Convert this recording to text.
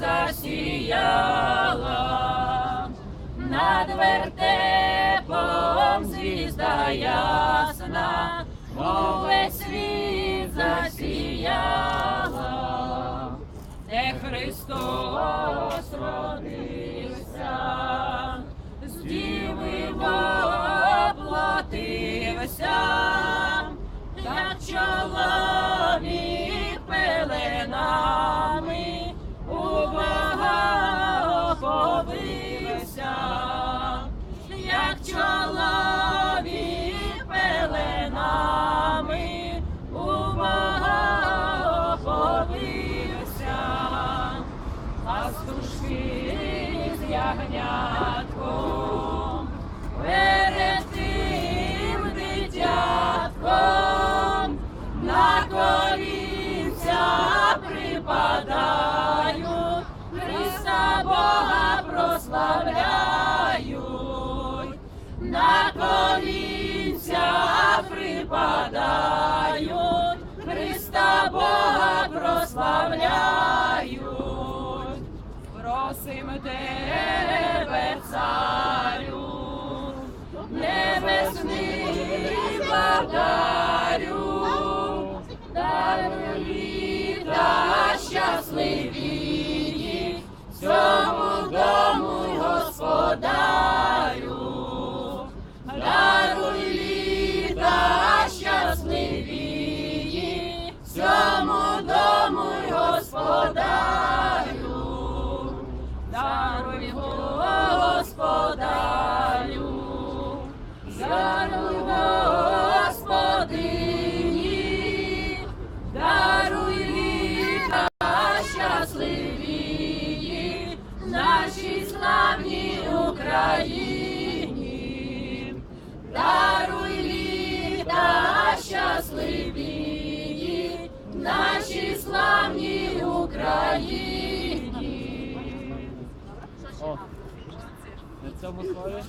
засіяла, над вертепом звізда ясна, увесь світ засіяла, де Христос родився, ягнятком перед тим дитятком на колінця припадають, Христа Бога прославляють, на колінця припадають, Христа Бога прославляють. Просим тебе, царю, небесний владарю, даруй літа щасливі, цьому дому господарю, даруй літа щасливі, цьому дому господарю. Даруй, нашій славній Україні, даруй літа щасливі, нашій славній Україні. О, на цьому слові.